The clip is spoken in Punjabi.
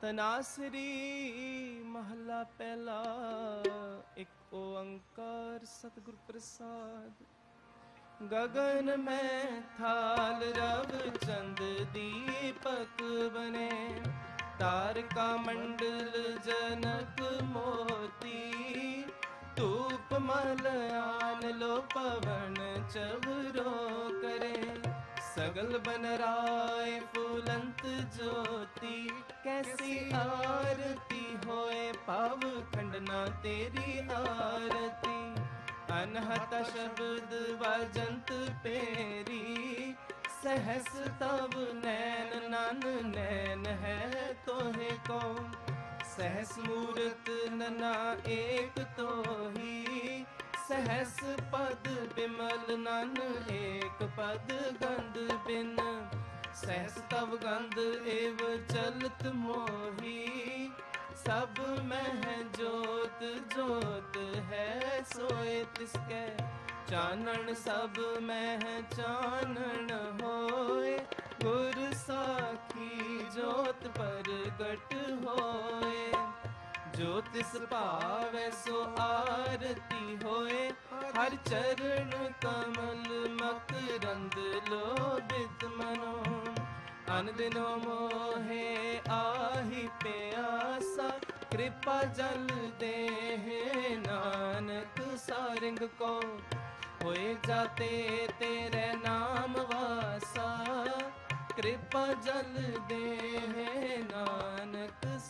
ਤਨਾਸਰੀ ਮਹਲਾ ਪਹਿਲਾ, ਇੱਕ ਓੰਕਾਰ ਸਤਿਗੁਰ ਪ੍ਰਸਾਦ। ਗਗਨ ਮੈਂ ਥਾਲ ਰਵ ਚੰਦ ਦੀਪਕ ਬਨੇ, ਤਾਰਕਾ ਮੰਡਲ ਜਨਕ ਮੋਤੀ। ਧੂਪ ਮਲ ਆਨ ਲੋ ਪਵਨ ਚਵਰੋ सगल बन राय फूलंत ज्योति कैसी आरती होए पाव खंडना तेरी आरती अनहत शब्द वजंत पेरी सहस तब नैन नन नैन है तोहे को सहस मूरत नना एक तो ही सहस पद बिमल नन एक ਪਦ ਗੰਧ ਬਿਨ ਸਹਿਸ ਤਵ ਗੰਧ ਏਵ ਚਲਤ ਮੋਹੀ। ਸਭ ਮਹਿ ਜੋਤ ਜੋਤ ਹੈ ਸੋਏ ਤਿਸ ਕੈ ਚਾਨਣ ਸਭ ਮਹਿ ਚਾਨਣ ਹੋਏ। ਗੁਰ ਸਾਖੀ ਜੋਤ ਪ੍ਰਗਟ ਹੋਏ। ਜੋ ਤਿਸ ਭਾਵੈ ਸੋ ਆਰਤੀ ਹੋਏ। ਹਰ ਚਰਨ ਕਮਲ ਮਕਰੰਦ ਲੋਭਿਤ ਮਨੋ। ਅਨ ਦਿਨੋ ਮੋਹੇ ਆਹੀ ਪਿਆਸਾ, ਕਿਰਪਾ ਜਲ ਦੇਹ ਨਾਨਕ ਸਾਰਿੰਗ ਕੋ। ਹੋਏ ਜਾਤੇ ਤੇਰੇ ਨਾਮ ਵਾਸਾ, ਕਿਰਪਾ ਜਲ ਦੇਹ ਨਾਨਕ